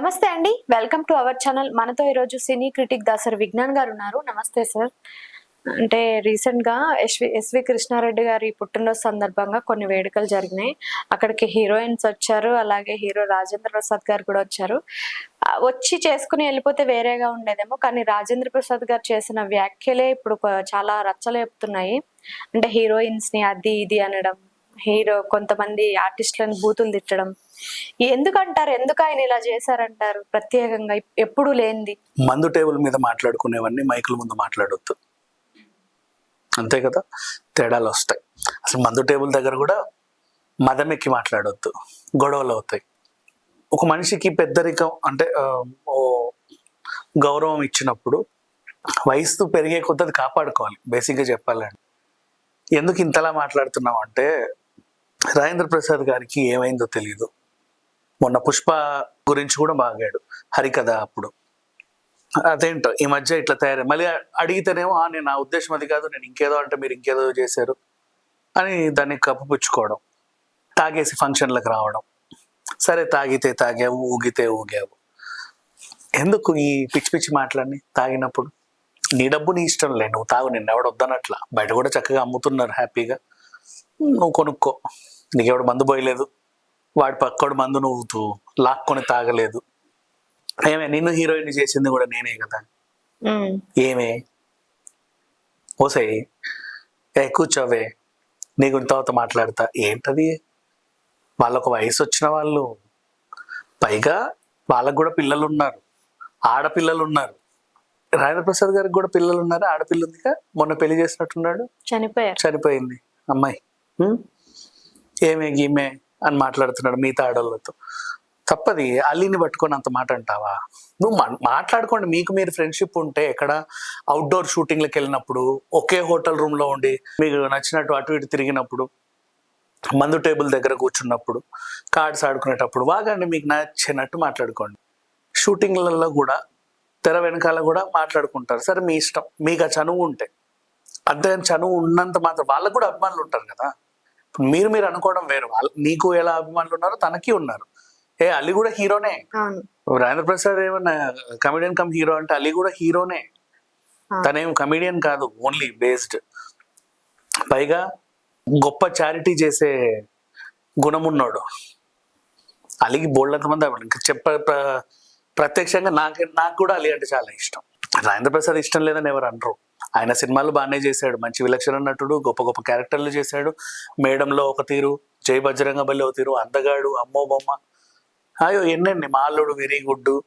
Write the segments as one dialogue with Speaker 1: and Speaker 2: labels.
Speaker 1: నమస్తే అండి. Welcome to our channel. మనతో ఈరోజు సినీ క్రిటిక్ దాసరి విజ్ఞాన్ గారు ఉన్నారు. నమస్తే సార్. అంటే రీసెంట్గా ఎస్వి ఎస్వి కృష్ణారెడ్డి గారి పుట్టినరోజు సందర్భంగా కొన్ని వేడుకలు జరిగినాయి. అక్కడికి హీరోయిన్స్ వచ్చారు. అలాగే హీరో రాజేంద్ర ప్రసాద్ గారు కూడా వచ్చారు. వచ్చి చేసుకుని వెళ్ళిపోతే వేరేగా ఉండేదేమో కానీ రాజేంద్ర ప్రసాద్ గారు చేసిన వ్యాఖ్యలే ఇప్పుడు చాలా చాలా రచ్చలేపుతున్నాయి అంటే హీరోయిన్స్ని అది ఇది అనడం హీరో కొంతమంది ఆర్టిస్టులను బూతులు తిట్టడం. ఎందుకంటారు? ఎందుకు ఆయన ఇలా చేశారంటారు? ప్రత్యేకంగా ఎప్పుడు లేనిది.
Speaker 2: మందు టేబుల్ మీద మాట్లాడుకునేవన్నీ మైకుల ముందు మాట్లాడొద్దు. అంతే కదా? తేడాలు వస్తాయి. అసలు మందు టేబుల్ దగ్గర కూడా మదం ఎక్కి మాట్లాడొద్దు. గొడవలు అవుతాయి. ఒక మనిషికి పెద్దరికం అంటే ఓ గౌరవం ఇచ్చినప్పుడు వయసు పెరిగే కొద్ది కాపాడుకోవాలి. బేసిక్గా చెప్పాలండి ఎందుకు ఇంతలా మాట్లాడుతున్నాం అంటే రాజేంద్ర ప్రసాద్ గారికి ఏమైందో తెలియదు మొన్న పుష్ప గురించి కూడా బాగాడు హరికథ అప్పుడు. అదేంటో ఈ మధ్య ఇట్లా తయారై మళ్ళీ అడిగితేనేమో నేను నా ఉద్దేశం అది కాదు నేను ఇంకేదో అంటే మీరు ఇంకేదో చేశారు అని దాన్ని కప్పుపుచ్చుకోవడం తాగేసి ఫంక్షన్లకు రావడం. సరే తాగితే తాగావు ఊగితే ఊగావు. ఎందుకు ఈ పిచ్చి పిచ్చి మాటలన్నీ తాగినప్పుడు? నీ డబ్బు నీ ఇష్టం లే నువ్వు తాగు నిన్న ఎవడు వద్దనట్లా. బయట కూడా చక్కగా అమ్ముతున్నారు హ్యాపీగా. నువ్వు కొనుక్కో. నీకెవడు మందు పోయలేదు. వాడి పక్కోడు మందు నువ్వు తూ- లాక్కొని తాగలేదు. ఏమే నిన్ను హీరోయిన్ చేసింది కూడా నేనే కదా. ఏమే? ఓసే ఏ కూర్చోవే. నీ గురించి తర్వాత మాట్లాడతా. ఏంటది? వాళ్ళకు వయసు వచ్చిన వాళ్ళు. పైగా వాళ్ళకు కూడా పిల్లలు ఉన్నారు ఆడపిల్లలు ఉన్నారు రాజేంద్ర ప్రసాద్ గారికి కూడా పిల్లలు ఉన్నారు ఆడపిల్ల ఉందిగా. మొన్న పెళ్ళి చేసినట్టున్నాడు.
Speaker 1: చనిపోయారు.
Speaker 2: చనిపోయింది. అమ్మాయి? ఏమే గీమే అని మాట్లాడుతున్నాడు మిగతా ఆడవాళ్ళతో తప్పది అల్లిని పట్టుకొని అంత మాట అంటావా? నువ్వు మాట్లాడుకోండి మీకు మీరు ఫ్రెండ్షిప్ ఉంటే ఎక్కడ? అవుట్డోర్ షూటింగ్లకు వెళ్ళినప్పుడు ఒకే హోటల్ రూమ్లో ఉండి మీకు నచ్చినట్టు అటు ఇటు తిరిగినప్పుడు మందు టేబుల్ దగ్గర కూర్చున్నప్పుడు కార్డ్స్ ఆడుకునేటప్పుడు వాగండి మీకు నచ్చినట్టు మాట్లాడుకోండి. షూటింగ్లలో కూడా తెర వెనకాల కూడా మాట్లాడుకుంటారు. సరే మీ ఇష్టం. మీకు ఆ చనువు ఉంటే. అంతేగాని చనువు ఉన్నంత మాత్రం వాళ్ళకు కూడా అభిమానులు ఉంటారు కదా? మీరు మీరు అనుకోవడం వేరు. నీకు ఎలా అభిమానులు ఉన్నారో తనకి ఉన్నారు. ఏ అలీ కూడా హీరోనే. రాజేంద్ర ప్రసాద్ ఏమన్నా కమెడియన్ కమ్ హీరో అంటే అలీ కూడా హీరోనే. తనేం కమెడియన్ కాదు ఓన్లీ బేస్డ్ పైగా గొప్ప చారిటీ చేసే గుణమున్నోడు అలీకి బోల్డంత మంది. ఇంకా చెప్ప ప్ర- ప్రత్యక్షంగా నాకు నాకు కూడా అలీ అంటే చాలా ఇష్టం. రాజేంద్ర ప్రసాద్ ఇష్టం లేదని ఎవరు అనరు. ఆయన సినిమాలు బాగానే చేశాడు. మంచి విలక్షణ నటుడు గొప్ప గొప్ప క్యారెక్టర్లు చేశాడు. మేడంలో ఒక తీరు జై బజరంగ బలి ఒక తీరు అందగాడు అమ్మో బొమ్మ. అయ్యో ఎన్నెన్ని మాల్లుడు వెరీ గుడ్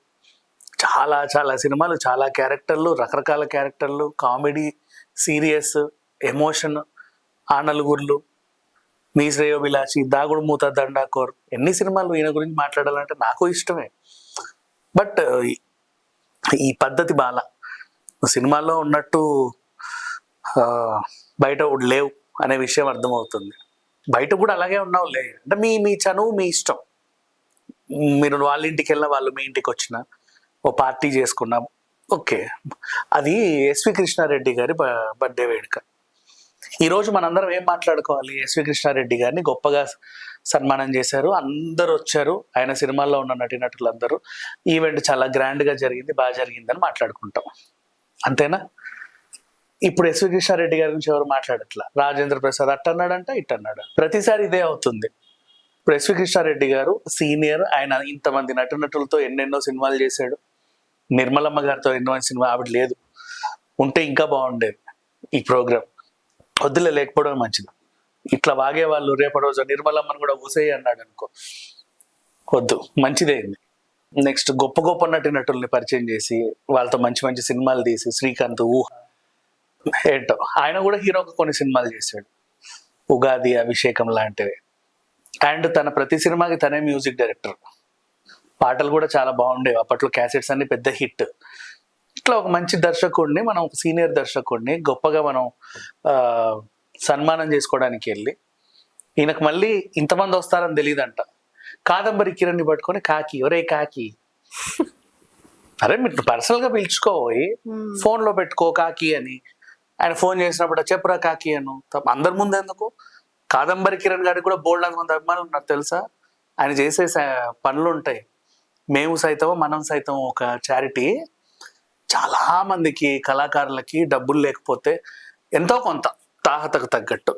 Speaker 2: చాలా చాలా సినిమాలు చాలా క్యారెక్టర్లు రకరకాల క్యారెక్టర్లు కామెడీ సీరియస్ ఎమోషన్ ఆ నలుగురులు మీ శ్రేయోభిలాషి దాగుడు మూత దండాకోర్. ఎన్ని సినిమాలు ఈయన గురించి మాట్లాడాలంటే నాకు ఇష్టమే. బట్ ఈ పద్ధతి బాల సినిమాల్లో ఉన్నట్టు బయట ఒకటి లేవు అనే విషయం అర్థమవుతుంది. బయట కూడా అలాగే ఉన్నావు లే అంటే మీ మీ చనువు మీ ఇష్టం. మీరు వాళ్ళ ఇంటికి వెళ్ళిన వాళ్ళు మీ ఇంటికి వచ్చిన ఓ పార్టీ చేసుకున్నాం ఓకే. అది ఎస్వి కృష్ణారెడ్డి గారి బ- బర్త్డే వేడుక. ఈరోజు మనందరం ఏం మాట్లాడుకోవాలి? ఎస్వి కృష్ణారెడ్డి గారిని గొప్పగా సన్మానం చేశారు. అందరూ వచ్చారు. ఆయన సినిమాల్లో ఉన్న నటీనటులందరూ. ఈవెంట్ చాలా గ్రాండ్గా జరిగింది బాగా జరిగిందని మాట్లాడుకుంటాం. అంతేనా? ఇప్పుడు ఎస్వి కృష్ణారెడ్డి గారి గురించి ఎవరు మాట్లాడట్లా? రాజేంద్ర ప్రసాద్ అట్టన్నాడంట ఇట్టన్నాడు. ప్రతిసారి ఇదే అవుతుంది. ఇప్పుడు ఎస్వి కృష్ణారెడ్డి గారు సీనియర్ ఆయన ఇంతమంది నటునటులతో ఎన్నెన్నో సినిమాలు చేశాడు. నిర్మలమ్మ గారితో ఎన్నో సినిమా ఆవిడ లేదు. ఉంటే ఇంకా బాగుండేది ఈ ప్రోగ్రామ్ వద్దులే లేకపోవడం మంచిది. ఇట్లా వాగేవాళ్ళు రేపటి రోజు నిర్మలమ్మని కూడా ఊసేయి అన్నాడు అనుకో. వద్దు మంచిదే నెక్స్ట్ గొప్ప గొప్ప నటి నటుల్ని పరిచయం చేసి వాళ్ళతో మంచి మంచి సినిమాలు తీసి శ్రీకాంత్ ఊహ ఏంటో ఆయన కూడా హీరోగా కొన్ని సినిమాలు చేశాడు. ఉగాది అభిషేకం లాంటివి. అండ్ తన ప్రతి సినిమాకి తనే మ్యూజిక్ డైరెక్టర్. పాటలు కూడా చాలా బాగుండేవి. అప్పట్లో క్యాసెట్స్ అన్ని పెద్ద హిట్. ఇట్లా ఒక మంచి దర్శకుడిని మనం ఒక సీనియర్ దర్శకుడిని గొప్పగా మనం సన్మానం చేసుకోవడానికి వెళ్ళి ఈయనకు మళ్ళీ ఇంతమంది వస్తారని తెలియదంట కాదంబరి కిరణ్ని పట్టుకొని కాకి ఒరే కాకి. అరే మీరు పర్సనల్గా పిలుచుకోబోయి
Speaker 1: ఉమ్,
Speaker 2: ఫోన్లో పెట్టుకో కాకి అని. ఆయన ఫోన్ చేసినప్పుడు చెప్పురా కాకి అను. తప్ప అందరి ముందు ఎందుకు? కాదంబరి కిరణ్ గారికి కూడా బోల్డ్ మంది అభిమానులు ఉన్నారు తెలుసా? ఆయన చేసే పనులు ఉంటాయి మేము సైతం మనం సైతం ఒక చారిటీ. చాలా మందికి కళాకారులకి డబ్బులు లేకపోతే ఎంతో కొంత తాహతకు తగ్గట్టు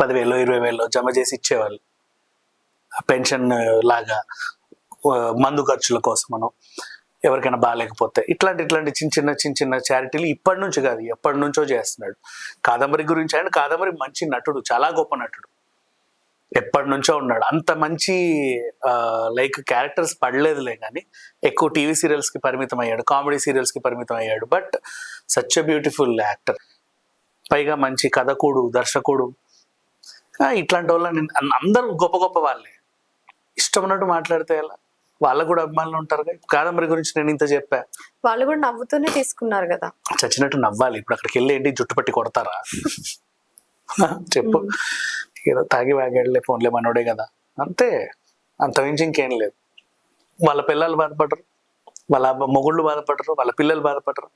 Speaker 2: పదివేలు ఇరవై వేలు జమ చేసి ఇచ్చేవాళ్ళు. పెన్షన్ లాగా మందు ఖర్చుల కోసం మనం ఎవరికైనా బాగాలేకపోతే ఇట్లాంటి ఇట్లాంటి చిన్న చిన్న చిన్న చిన్న చారిటీలు ఇప్పటి నుంచి కాదు ఎప్పటి నుంచో చేస్తున్నాడు. కాదంబరి గురించి ఆయన కాదంబరి మంచి నటుడు చాలా గొప్ప నటుడు. ఎప్పటి నుంచో ఉన్నాడు. అంత మంచి లైక్ క్యారెక్టర్స్ పడలేదులే కానీ ఎక్కువ టీవీ సీరియల్స్కి పరిమితం అయ్యాడు కామెడీ సీరియల్స్కి పరిమితం అయ్యాడు బట్ సచ్ బ్యూటిఫుల్ యాక్టర్. పైగా మంచి కథకుడు దర్శకుడు. ఇట్లాంటి వాళ్ళని అందరూ గొప్ప గొప్ప వాళ్ళే. ఇష్టం ఉన్నట్టు మాట్లాడితే ఎలా? వాళ్ళకు కూడా అభిమానులు ఉంటారు కదా. కాదంబరి గురించి నేను ఇంత చెప్పా.
Speaker 1: వాళ్ళు కూడా నవ్వుతూనే తీసుకున్నారు కదా.
Speaker 2: చచ్చినట్టు నవ్వాలి. ఇప్పుడు అక్కడికి వెళ్ళి ఏంటి? జుట్టు పట్టి కొడతారా? చెప్పు. ఏదో తాగి వాగాడులే ఫోన్లే మనోడే కదా. అంతే. అంత మించి ఇంకేం లేదు. వాళ్ళ పిల్లలు బాధపడరు. వాళ్ళ మొగుళ్ళు బాధపడరు. వాళ్ళ పిల్లలు బాధపడరు.